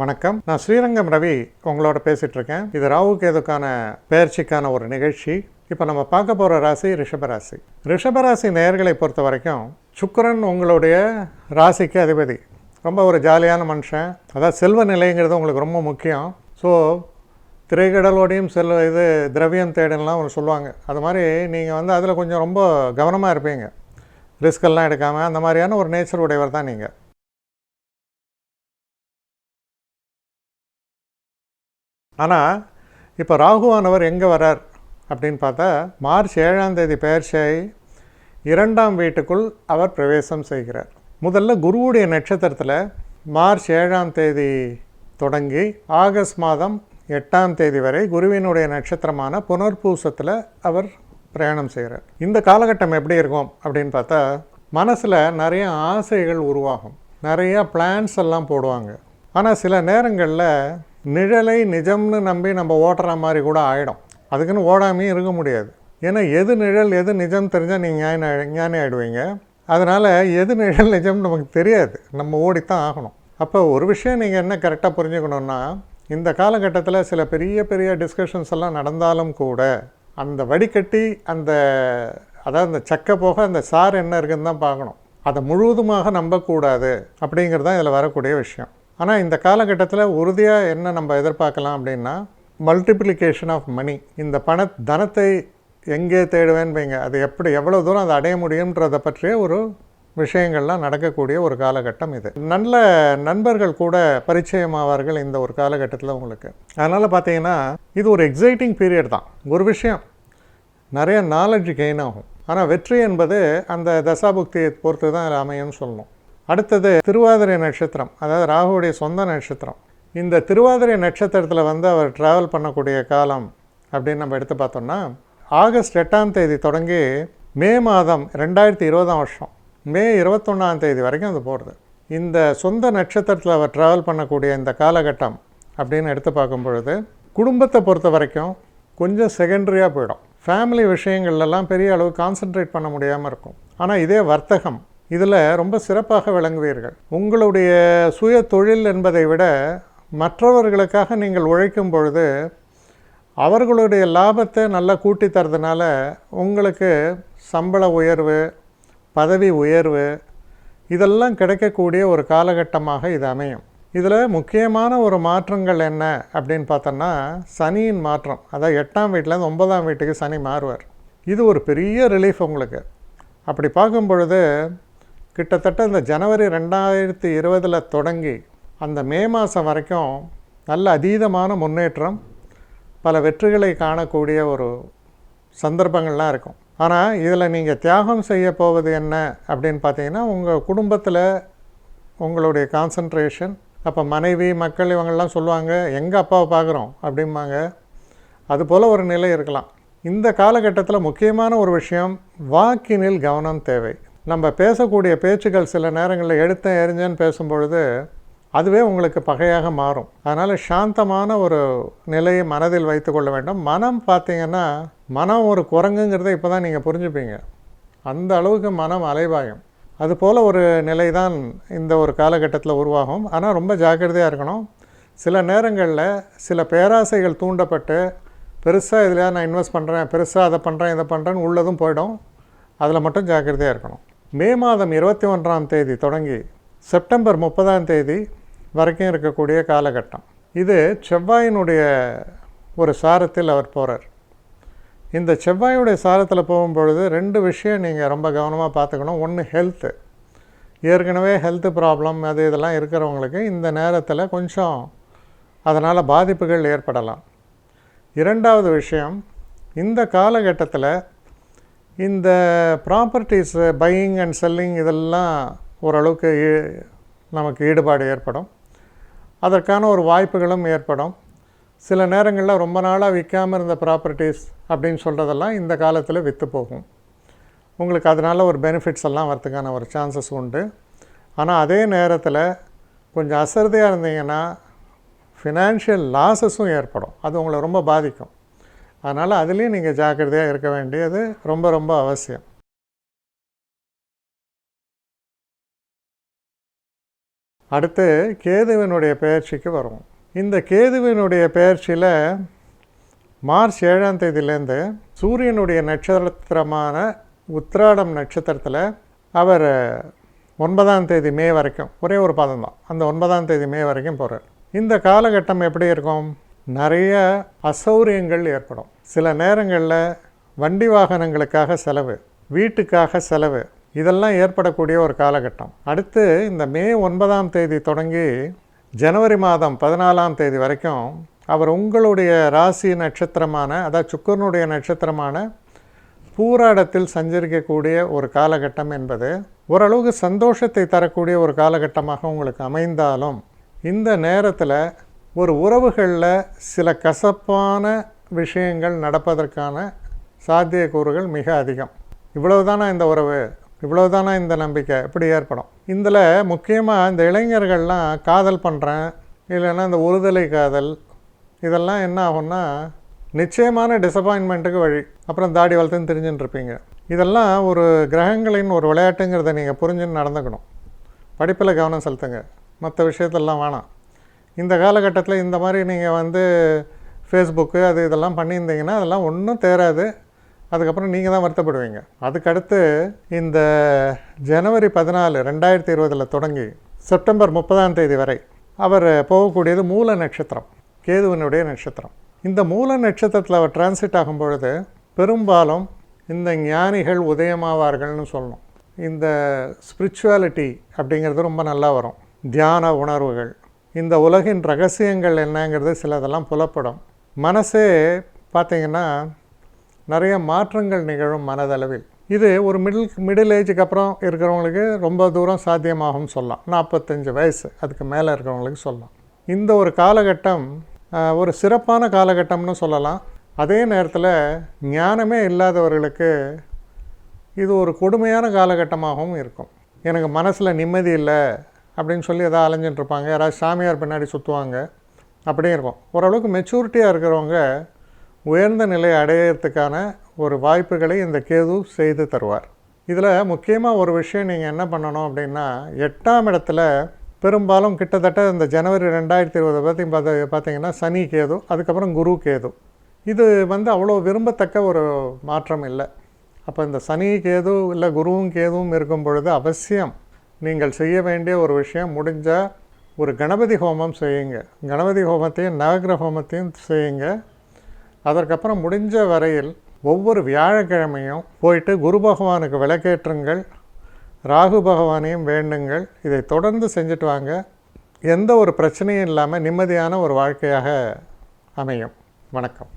வணக்கம். நான் ஸ்ரீரங்கம் ரவி உங்களோட பேசிகிட்டு இருக்கேன் இது ராகு கேதுக்கான பெயர்ச்சிக்கான ஒரு நிகழ்ச்சி. இப்போ நம்ம பார்க்க போகிற ராசி ரிஷபராசி. ரிஷபராசி நேயர்களை பொறுத்த வரைக்கும் சுக்கரன் உங்களுடைய ராசிக்கு அதிபதி. ரொம்ப ஒரு ஜாலியான மனுஷன். அதாவது செல்வ நிலைங்கிறது உங்களுக்கு ரொம்ப முக்கியம். ஸோ திரைக்கடலோடையும் செல்வ இது திரவியம் தேடலாம் ஒன்று சொல்லுவாங்க. அது மாதிரி நீங்கள் வந்து அதில் கொஞ்சம் ரொம்ப கவனமாக இருப்பீங்க. ரிஸ்கெல்லாம் எடுக்காமல் அந்த மாதிரியான ஒரு நேச்சர் உடையவர் தான் நீங்கள் ஆனால் இப்போ ராகுவானவர் எங்கே வரார் அப்படின்னு பார்த்தா மார்ச் ஏழாம் தேதி பெயர்ச்சியாகி இரண்டாம் வீட்டுக்குள் அவர் பிரவேசம் செய்கிறார். முதல்ல குருவுடைய நட்சத்திரத்தில் மார்ச் ஏழாம் தேதி தொடங்கி ஆகஸ்ட் மாதம் எட்டாம் தேதி வரை குருவினுடைய நட்சத்திரமான புனர்பூசத்தில் அவர் பிரயாணம் செய்கிறார். இந்த காலகட்டம் எப்படி இருக்கும் அப்படின்னு பார்த்தா மனசில் நிறைய ஆசைகள் உருவாகும். நிறைய பிளான்ஸ் எல்லாம் போடுவாங்க. ஆனால் சில நேரங்களில் நிழலை நிஜம்னு நம்பி நம்ம ஓட்டுற மாதிரி கூட ஆகிடும் அதுக்குன்னு ஓடாமையும் இருக்க முடியாது. ஏன்னா எது நிழல் எது நிஜம் தெரிஞ்சால் நீங்கள் ஞான ஞானி ஆகிடுவீங்க அதனால் எது நிழல் நிஜம் நமக்கு தெரியாது. நம்ம ஓடித்தான் ஆகணும். அப்போ ஒரு விஷயம் நீங்கள் என்ன கரெக்டாக புரிஞ்சுக்கணுன்னா இந்த காலகட்டத்தில் சில பெரிய பெரிய டிஸ்கஷன்ஸ் எல்லாம் நடந்தாலும் கூட அந்த வடிகட்டி அந்த அதாவது அந்த சக்கை போக அந்த சார் என்ன இருக்குன்னு தான் பார்க்கணும். அதை முழுவதுமாக நம்பக்கூடாது அப்படிங்கிறது தான் இதில் வரக்கூடிய விஷயம். ஆனால் இந்த காலகட்டத்தில் உறுதியாக என்ன நம்ம எதிர்பார்க்கலாம் அப்படின்னா மல்டிப்ளிகேஷன் ஆஃப் மணி இந்த பண தனத்தை எங்கே தேடுவேன்னு வைங்க. அது எப்படி எவ்வளோ தூரம் அதை அடைய முடியுன்றதை பற்றிய ஒரு விஷயங்கள்லாம் நடக்கக்கூடிய ஒரு காலகட்டம் இது. நல்ல நண்பர்கள் கூட பரிச்சயமாவார்கள் இந்த ஒரு காலகட்டத்தில் உங்களுக்கு. அதனால் பார்த்தீங்கன்னா இது ஒரு எக்ஸைட்டிங் பீரியட் தான். ஒரு விஷயம் நிறைய நாலெட்ஜ் கெயின் ஆகும். ஆனால் வெற்றி என்பது அந்த தசாபுக்தியை பொறுத்து தான் அதில் அமையும்னு சொல்லணும். அடுத்தது திருவாதிரை நட்சத்திரம் அதாவது ராகுவுடைய சொந்த நட்சத்திரம். இந்த திருவாதிரை நட்சத்திரத்தில் வந்து அவர் ட்ராவல் பண்ணக்கூடிய காலம் அப்படின்னு நம்ம எடுத்து பார்த்தோம்னா ஆகஸ்ட் எட்டாம் தேதி தொடங்கி மே மாதம் ரெண்டாயிரத்தி இருபதாம் வருஷம் மே இருபத்தொன்னாம் தேதி வரைக்கும் அது போகிறது இந்த சொந்த நட்சத்திரத்தில் அவர் ட்ராவல் பண்ணக்கூடிய இந்த காலகட்டம் அப்படின்னு எடுத்து பார்க்கும் பொழுது குடும்பத்தை பொறுத்த வரைக்கும் கொஞ்சம் செகண்டரியாக போயிடும். ஃபேமிலி விஷயங்கள்லாம் பெரிய அளவு கான்சென்ட்ரேட் பண்ண முடியாமல் இருக்கும். ஆனால் இதே வர்த்தகம் இதில் ரொம்ப சிறப்பாக விளங்குவீர்கள். உங்களுடைய சுய தொழில் என்பதை விட மற்றவர்களுக்காக நீங்கள் உழைக்கும் பொழுது அவர்களுடைய லாபத்தை நல்லா கூட்டி தரதுனால உங்களுக்கு சம்பள உயர்வு பதவி உயர்வு இதெல்லாம் கிடைக்கக்கூடிய ஒரு காலகட்டமாக இது அமையும். இதில் முக்கியமான ஒரு மாற்றங்கள் என்ன அப்படின்னு பார்த்தோன்னா சனியின் மாற்றம். அதாவது எட்டாம் வீட்டிலேருந்து ஒன்பதாம் வீட்டுக்கு சனி மாறுவார். இது ஒரு பெரிய ரிலீஃப் உங்களுக்கு. அப்படி பார்க்கும் பொழுது கிட்டத்தட்ட இந்த ஜனவரி ரெண்டாயிரத்தி இருபதில் தொடங்கி அந்த மே மாதம் வரைக்கும் நல்ல அதீதமான முன்னேற்றம் பல வெற்றிகளை காணக்கூடிய ஒரு சந்தர்ப்பங்கள்லாம் இருக்கும். ஆனால் இதில் நீங்கள் தியாகம் செய்ய போவது என்ன அப்படின்னு பார்த்தீங்கன்னா உங்கள் குடும்பத்தில் உங்களுடைய கான்சன்ட்ரேஷன் அப்போ மனைவி மக்கள் இவங்கள்லாம் சொல்லுவாங்க எங்கள் அப்பாவை பார்க்குறோம் அப்படிம்பாங்க. அதுபோல் ஒரு நிலை இருக்கலாம். இந்த காலகட்டத்தில் முக்கியமான ஒரு விஷயம் வாக்கினில் கவனம் தேவை. நம்ம பேசக்கூடிய பேச்சுக்கள் சில நேரங்களில் எடுத்த எரிஞ்சேன்னு பேசும்பொழுது அதுவே உங்களுக்கு பகையாக மாறும். அதனால் சாந்தமான ஒரு நிலையை மனதில் வைத்து கொள்ள வேண்டும். மனம் பார்த்தீங்கன்னா மனம் ஒரு குரங்குங்கிறத இப்போ தான் நீங்கள் புரிஞ்சுப்பீங்க. அந்த அளவுக்கு மனம் அலைவாயும். அதுபோல் ஒரு நிலை தான் இந்த ஒரு காலகட்டத்தில் உருவாகும். ஆனால் ரொம்ப ஜாக்கிரதையாக இருக்கணும். சில நேரங்களில் சில பேராசைகள் தூண்டப்பட்டு பெருசாக இதில் நான் இன்வெஸ்ட் பண்ணுறேன் பெருசாக அதை பண்ணுறேன் இதை பண்ணுறேன்னு உள்ளதும் போயிடும். அதில் மட்டும் ஜாக்கிரதையாக இருக்கணும். மே மாதம் இருபத்தி ஒன்றாம் தேதி தொடங்கி செப்டம்பர் முப்பதாம் தேதி வரைக்கும் இருக்கக்கூடிய காலகட்டம். இது செவ்வாயினுடைய ஒரு சாரத்தில் அவர் போகிறார் இந்த செவ்வாயுடைய சாரத்தில் போகும்பொழுது ரெண்டு விஷயம் நீங்கள் ரொம்ப கவனமாக பார்த்துக்கணும். ஒன்று ஹெல்த்து ஏற்கனவே ஹெல்த்து ப்ராப்ளம் அது இதெல்லாம் இருக்கிறவங்களுக்கு இந்த நேரத்தில் கொஞ்சம் அதனால் பாதிப்புகள் ஏற்படலாம். இரண்டாவது விஷயம் இந்த காலகட்டத்தில் இந்த ப்ராப்பர்ட்டிஸ் பையிங் அண்ட் செல்லிங் இதெல்லாம் ஓரளவுக்கு நமக்கு ஈடுபாடு ஏற்படும். அதற்கான ஒரு வாய்ப்புகளும் ஏற்படும். சில நேரங்களில் ரொம்ப நாளாக விற்காமல் இருந்த ப்ராப்பர்ட்டிஸ் அப்படின்னு சொல்கிறதெல்லாம் இந்த காலத்தில் விற்று போகும். உங்களுக்கு அதனால் ஒரு பெனிஃபிட்ஸ் எல்லாம் வரதுக்கான ஒரு சான்சஸ் உண்டு. ஆனால் அதே நேரத்தில் கொஞ்சம் அசரதையாக இருந்தீங்கன்னா ஃபினான்ஷியல் லாஸஸும் ஏற்படும். அது உங்களை ரொம்ப பாதிக்கும். அதனால் அதுலேயும் நீங்கள் ஜாக்கிரதையாக இருக்க வேண்டியது ரொம்ப ரொம்ப அவசியம். அடுத்து கேதுவினுடைய பெயர்ச்சிக்கு வருவோம். இந்த கேதுவினுடைய பெயர்ச்சியில் மார்ச் ஏழாம் தேதியிலேருந்து சூரியனுடைய நட்சத்திரமான உத்திராடம் நட்சத்திரத்தில் அவர் ஒன்பதாம் தேதி மே வரைக்கும் ஒரே ஒரு பாதம் தான் அந்த ஒன்பதாம் தேதி மே வரைக்கும் போகிறார் இந்த காலகட்டம் எப்படி இருக்கும்? நிறைய அசௌரியங்கள் ஏற்படும். சில நேரங்களில் வண்டி வாகனங்களுக்காக செலவு வீட்டுக்காக செலவு இதெல்லாம் ஏற்படக்கூடிய ஒரு காலகட்டம். அடுத்து இந்த மே ஒன்பதாம் தேதி தொடங்கி ஜனவரி மாதம் பதினாலாம் தேதி வரைக்கும் அவர் உங்களுடைய ராசி நட்சத்திரமான அதாவது சுக்கரனுடைய நட்சத்திரமான பூராடத்தில் சஞ்சரிக்கக்கூடிய ஒரு காலகட்டம் என்பது ஓரளவுக்கு சந்தோஷத்தை தரக்கூடிய ஒரு காலகட்டமாக உங்களுக்கு அமைந்தாலும் இந்த நேரத்தில் ஒரு உறவுகளில் சில கசப்பான விஷயங்கள் நடப்பதற்கான சாத்தியக்கூறுகள் மிக அதிகம். இவ்வளவுதானா இந்த உறவு? இவ்வளவுதானா இந்த நம்பிக்கை? இப்படி ஏற்படும். இதில் முக்கியமாக இந்த இளைஞர்கள்லாம் காதல் பண்ணுறேன் இல்லைன்னா இந்த ஒருதலை காதல் இதெல்லாம் என்ன ஆகும்னா நிச்சயமான டிசப்பாயின்மெண்ட்டுக்கு வழி. அப்புறம் தாடி வளர்த்துன்னு தெரிஞ்சுன்னு இருப்பீங்க. இதெல்லாம் ஒரு கிரகங்களின் ஒரு விளையாட்டுங்கிறத நீங்கள் புரிஞ்சுன்னு நடந்துக்கணும். படிப்பில் கவனம் செலுத்துங்க. மற்ற விஷயத்தெல்லாம் வேணாம். இந்த காலகட்டத்தில் இந்த மாதிரி நீங்கள் வந்து ஃபேஸ்புக்கு அது இதெல்லாம் பண்ணியிருந்தீங்கன்னா அதெல்லாம் ஒன்றும் தேராது. அதுக்கப்புறம் நீங்கள் தான் வருத்தப்படுவீங்க. அதுக்கடுத்து இந்த ஜனவரி பதினாலு ரெண்டாயிரத்தி இருபதில் தொடங்கி செப்டம்பர் முப்பதாம் தேதி வரை அவர் போகக்கூடியது மூல நட்சத்திரம் கேதுவனுடைய நட்சத்திரம். இந்த மூல நட்சத்திரத்தில் அவர் டிரான்சிட் ஆகும் பொழுது பெரும்பாலும் இந்த ஞானிகள் உதயமாவார்கள்னு சொல்லணும். இந்த ஸ்பிரிச்சுவாலிட்டி அப்படிங்கிறது ரொம்ப நல்லா வரும். தியான உணர்வுகள் இந்த உலகின் ரகசியங்கள் என்னங்கிறது சிலதெல்லாம் புலப்படும். மனசே பார்த்திங்கன்னா நிறைய மாற்றங்கள் நிகழும் மனதளவில். இது ஒரு மிடில் மிடில் ஏஜுக்கு அப்புறம் இருக்கிறவங்களுக்கு ரொம்ப தூரம் சாத்தியமாகும் சொல்லலாம். நாற்பத்தஞ்சு வயசு அதுக்கு மேலே இருக்கிறவங்களுக்கு சொல்லலாம். இந்த ஒரு காலகட்டம் ஒரு சிறப்பான காலகட்டம்னு சொல்லலாம். அதே நேரத்தில் ஞானமே இல்லாதவர்களுக்கு இது ஒரு கொடுமையான காலகட்டமாகவும் இருக்கும். எனக்கு மனசில் நிம்மதி இல்லை அப்படின்னு சொல்லி எதாவது அலைஞ்சிட்ருப்பாங்க யாராவது சாமியார் பின்னாடி சுற்றுவாங்க அப்படியே இருக்கும். ஓரளவுக்கு மெச்சூரிட்டியாக இருக்கிறவங்க உயர்ந்த நிலையை அடையிறதுக்கான ஒரு வாய்ப்புகளை இந்த கேது செய்து தருவார். இதில் முக்கியமாக ஒரு விஷயம் நீங்கள் என்ன பண்ணணும் அப்படின்னா எட்டாம் இடத்துல பெரும்பாலும் கிட்டத்தட்ட இந்த ஜனவரி ரெண்டாயிரத்தி இருபதை பற்றி பார்த்து பார்த்தீங்கன்னா சனி கேது அதுக்கப்புறம் குரு கேது. இது வந்து அவ்வளோ விரும்பத்தக்க ஒரு மாற்றம் இல்லை. அப்போ இந்த சனி கேது இல்லை குருவும் கேதுவும் இருக்கும் பொழுது அவசியம் நீங்கள் செய்ய வேண்டிய ஒரு விஷயம் முடிஞ்சால் ஒரு கணபதி ஹோமம் செய்யுங்க. கணபதி ஹோமத்தையும் நவகிரக ஹோமத்தையும் செய்யுங்க. அதற்கப்புறம் முடிஞ்ச வரையில் ஒவ்வொரு வியாழக்கிழமையும் போயிட்டு குரு பகவானுக்கு விளக்கேற்றுங்கள். ராகு பகவானையும் வேண்டுங்கள். இதை தொடர்ந்து செஞ்சுட்டு வாங்க. எந்த ஒரு பிரச்சனையும் இல்லாமல் நிம்மதியான ஒரு வாழ்க்கையாக அமையும். வணக்கம்.